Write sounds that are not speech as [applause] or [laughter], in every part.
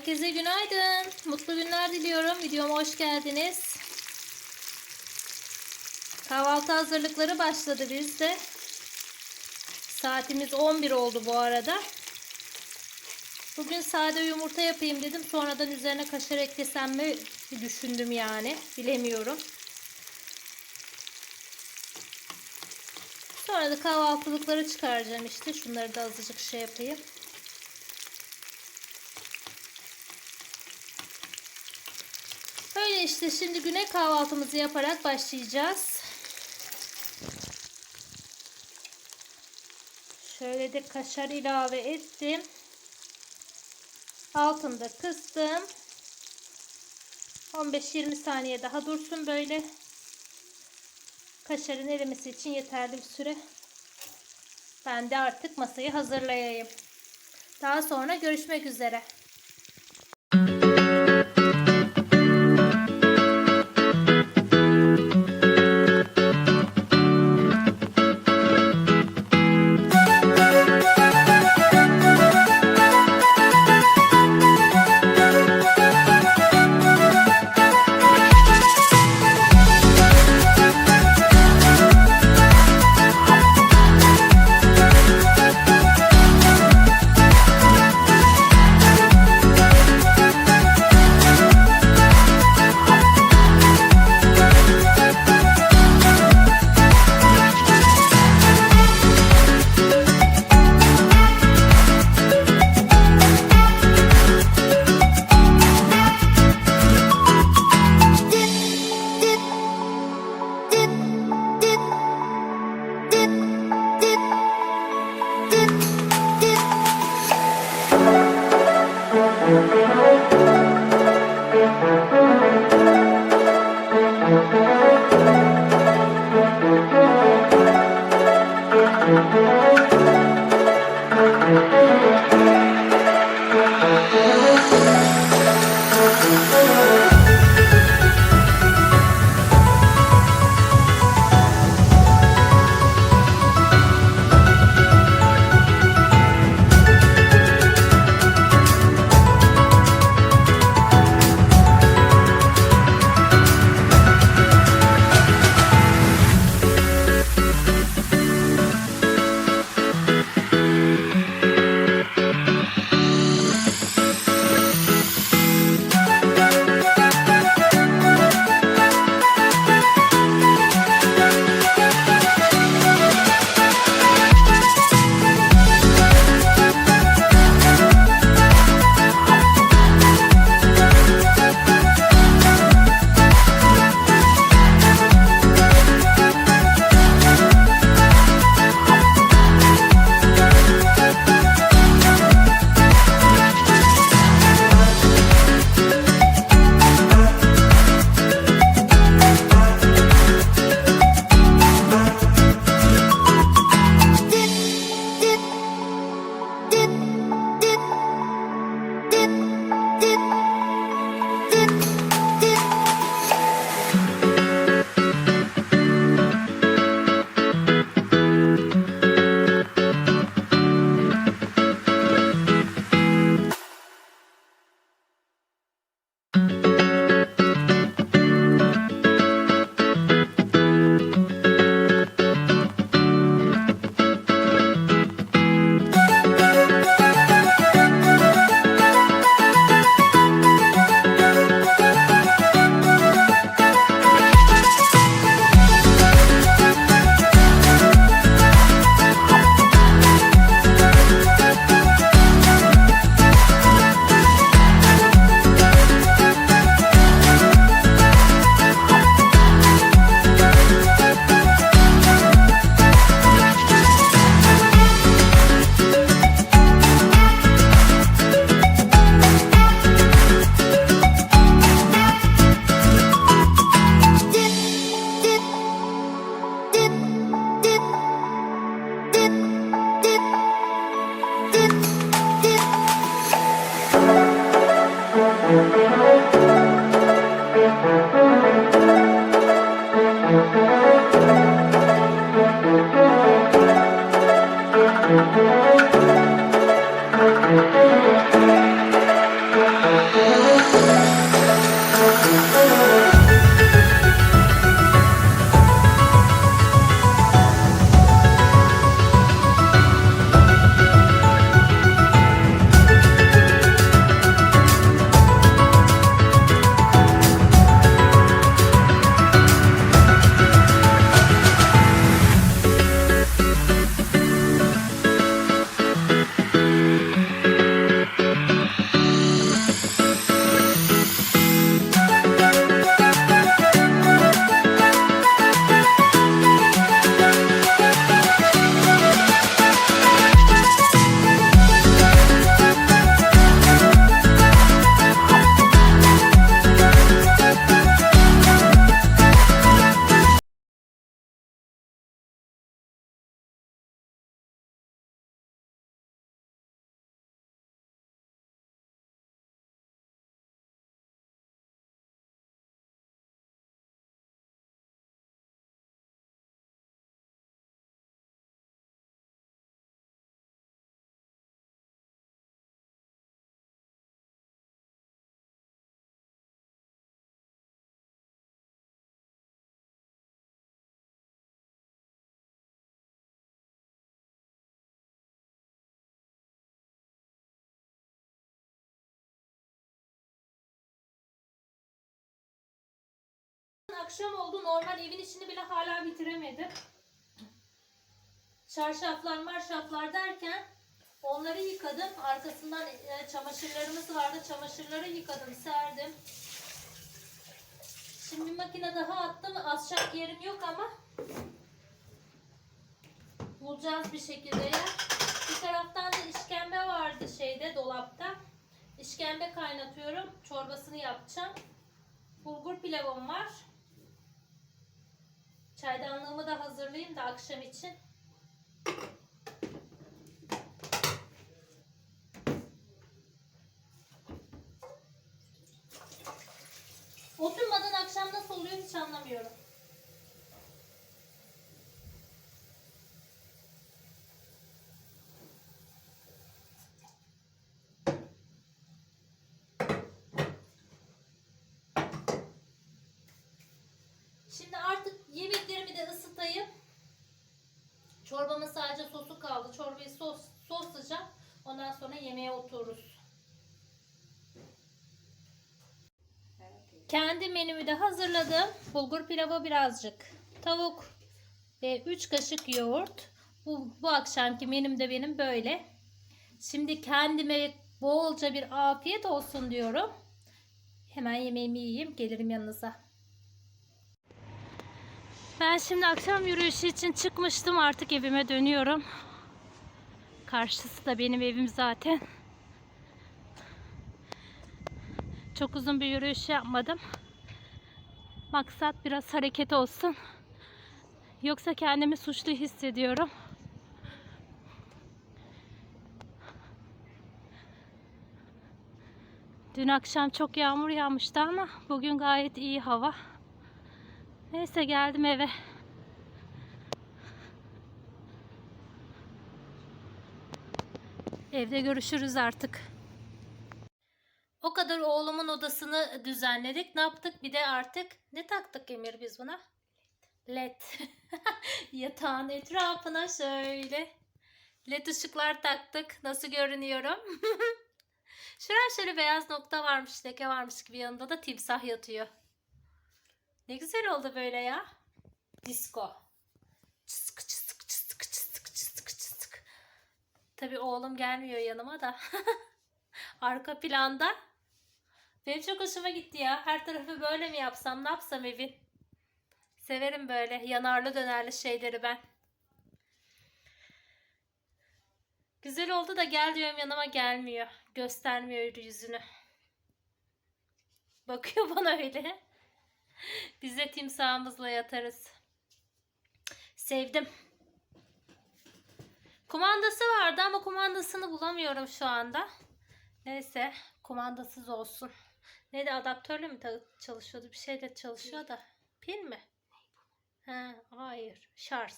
Herkese günaydın. Mutlu günler diliyorum. Videoma hoş geldiniz. Kahvaltı hazırlıkları başladı bizde. Saatimiz 11 oldu bu arada. Bugün sade yumurta yapayım dedim. Sonradan üzerine kaşar eklesem mi düşündüm yani. Bilemiyorum. Sonra da kahvaltılıkları çıkaracağım işte. Şunları da azıcık şey yapayım. Öyle işte şimdi güne kahvaltımızı yaparak başlayacağız. Şöyle de kaşar ilave ettim. Altında kıstım. 15-20 saniye daha dursun böyle. Kaşarın erimesi için yeterli bir süre. Ben de artık masayı hazırlayayım. Daha sonra görüşmek üzere. Música akşam oldu. Normal evin içini bile hala bitiremedim. Çarşaflar marşaflar derken onları yıkadım. Arkasından e, çamaşırlarımız vardı. Çamaşırları yıkadım, serdim. Şimdi makine daha attım. Asacak yerim yok ama bulacağız bir şekilde ya. Bir taraftan da işkembe vardı şeyde dolapta. İşkembe kaynatıyorum. Çorbasını yapacağım. Bulgur pilavım var. Çaydanlığımı da hazırlayayım da akşam için. Oturmadan akşam nasıl oluyor hiç anlamıyorum. Şimdi artık yemeklerimi de ısıtayım. Çorbamın sadece sosu kaldı. Çorbayı sos, soslayacağım. Ondan sonra yemeğe otururuz. Kendi menümü de hazırladım. Bulgur pilavı birazcık. Tavuk ve 3 kaşık yoğurt. Bu, bu akşamki menüm de benim böyle. Şimdi kendime bolca bir afiyet olsun diyorum. Hemen yemeğimi yiyeyim. Gelirim yanınıza. Ben şimdi akşam yürüyüşü için çıkmıştım. Artık evime dönüyorum. Karşısı da benim evim zaten. Çok uzun bir yürüyüş yapmadım. Maksat biraz hareket olsun. Yoksa kendimi suçlu hissediyorum. Dün akşam çok yağmur yağmıştı ama bugün gayet iyi hava. Neyse geldim eve. Evde görüşürüz artık. O kadar oğlumun odasını düzenledik. Ne yaptık? Bir de artık ne taktık Emir biz buna? LED. [laughs] Yatağın etrafına şöyle LED ışıklar taktık. Nasıl görünüyorum? [laughs] Şuraya şöyle beyaz nokta varmış, leke varmış gibi yanında da timsah yatıyor. Ne güzel oldu böyle ya. Disco. Çısık çısık çısık çısık çısık çısık. Tabii oğlum gelmiyor yanıma da. [laughs] Arka planda. Benim çok hoşuma gitti ya. Her tarafı böyle mi yapsam ne yapsam evin. Severim böyle yanarlı dönerli şeyleri ben. Güzel oldu da gel diyorum yanıma gelmiyor. Göstermiyor yüzünü. Bakıyor [laughs] bana öyle. [laughs] Biz de timsahımızla yatarız. Sevdim. Kumandası vardı ama kumandasını bulamıyorum şu anda. Neyse kumandasız olsun. Neydi adaptörle mi çalışıyordu? Bir şeyle çalışıyor da. Pil mi? Ha, hayır. Şarj.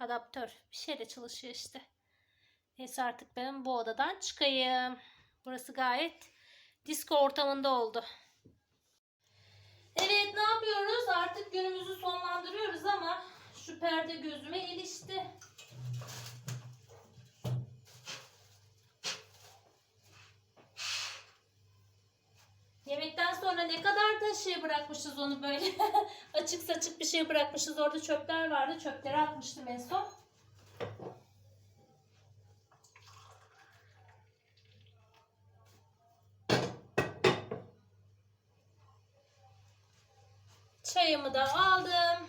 Adaptör. Bir şeyle çalışıyor işte. Neyse artık ben bu odadan çıkayım. Burası gayet disco ortamında oldu. Evet ne yapıyoruz? Artık günümüzü sonlandırıyoruz ama şu perde gözüme ilişti. Yemekten sonra ne kadar da şey bırakmışız onu böyle [laughs] açık saçık bir şey bırakmışız. Orada çöpler vardı. Çöpleri atmıştım en son. Çayımı da aldım.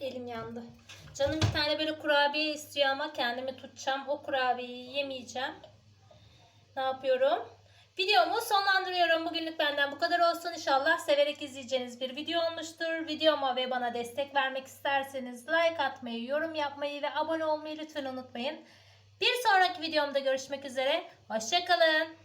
Elim yandı. Canım bir tane böyle kurabiye istiyor ama kendimi tutacağım. O kurabiyeyi yemeyeceğim. Ne yapıyorum? Videomu sonlandırıyorum. Bugünlük benden bu kadar olsun. İnşallah severek izleyeceğiniz bir video olmuştur. Videoma ve bana destek vermek isterseniz like atmayı, yorum yapmayı ve abone olmayı lütfen unutmayın. Bir sonraki videomda görüşmek üzere. Hoşçakalın.